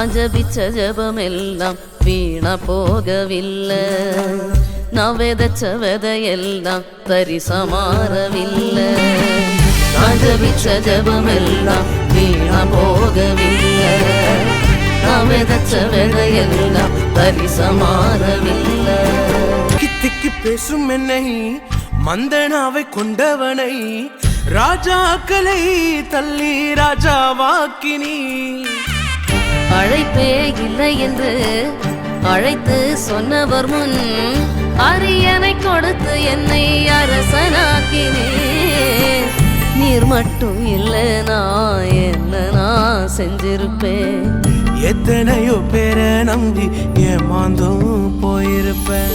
நான் ஜபிச்ச ஜபமெல்லாம் வீண போகவில்லை நான் விதைச்ச விதையெல்லாம் தரிசமாறவில்லை. நான் ஜபிச்ச ஜபமெல்லாம் வீண போகவில்லை நான் விதைச்ச விதையெல்லாம் தரிசமாறவில்லை. திக்கி பேசும் என்னை மந்தனாவை கொண்டவனை ராஜாக்களை தள்ளி ராஜாவாக்கினி அழைப்பே இல்லை என்று அழைத்து சொன்னவர் முன் அரியணை கொடுத்து என்னை அரசனாக்கினே நீர் மட்டும் இல்லை நான் என்ன நான் செஞ்சிருப்பேன். எத்தனையோ பேரை நம்பி ஏமாந்தும் போயிருப்பேன்.